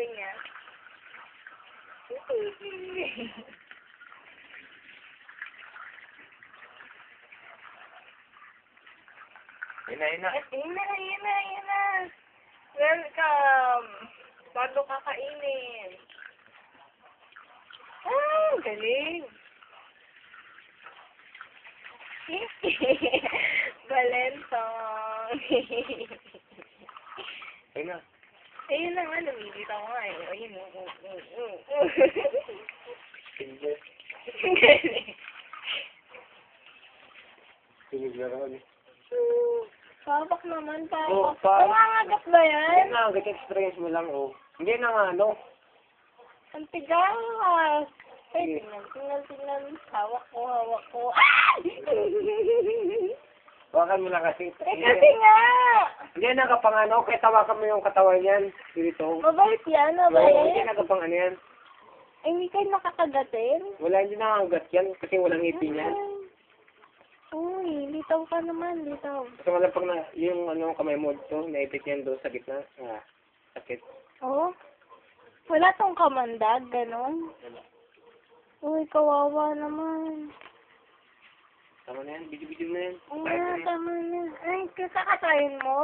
gawin niya? Yun na, yun na. Ayun na, ayun na, ayun na. Welcome. Bago kakainin. Ah, galing. Valentong. Yun na. Ayun na nga, lumilita ko nga eh. Ayun. mm, mm, mm, mm. Silver. Galing. Silver naman. Papak naman, Oh, papak. pa- Nangangagat ba yan? Yun na, get-experience mo lang, oh. Hindi na nga, ano. Ang tigas. Ay, Sige. tingnan, tingnan, tingnan. Hawak ko, hawak ko. Ah! Hawakan mo na kasi. Eh, kasi nga. Hindi nakapang ano, kaya tawakan mo yung katawan yan. Dito. Mabait yan, Hindi mabait. nakapang ano yan. Ay, hindi kayo nakakagatin. Wala, hindi nakagat yan kasi walang ngipin yan. Uy, litaw ka naman, litaw. Kasi wala pang na, yung ano, kamay mo to, naipit yan doon sa gitna. Ah, sakit. Oh? Wala tong kamandag, ganon. Uy, kawawa naman. Tama na yan, video-video na yan. Ano yan. tama na. Ay, kakakasayin mo?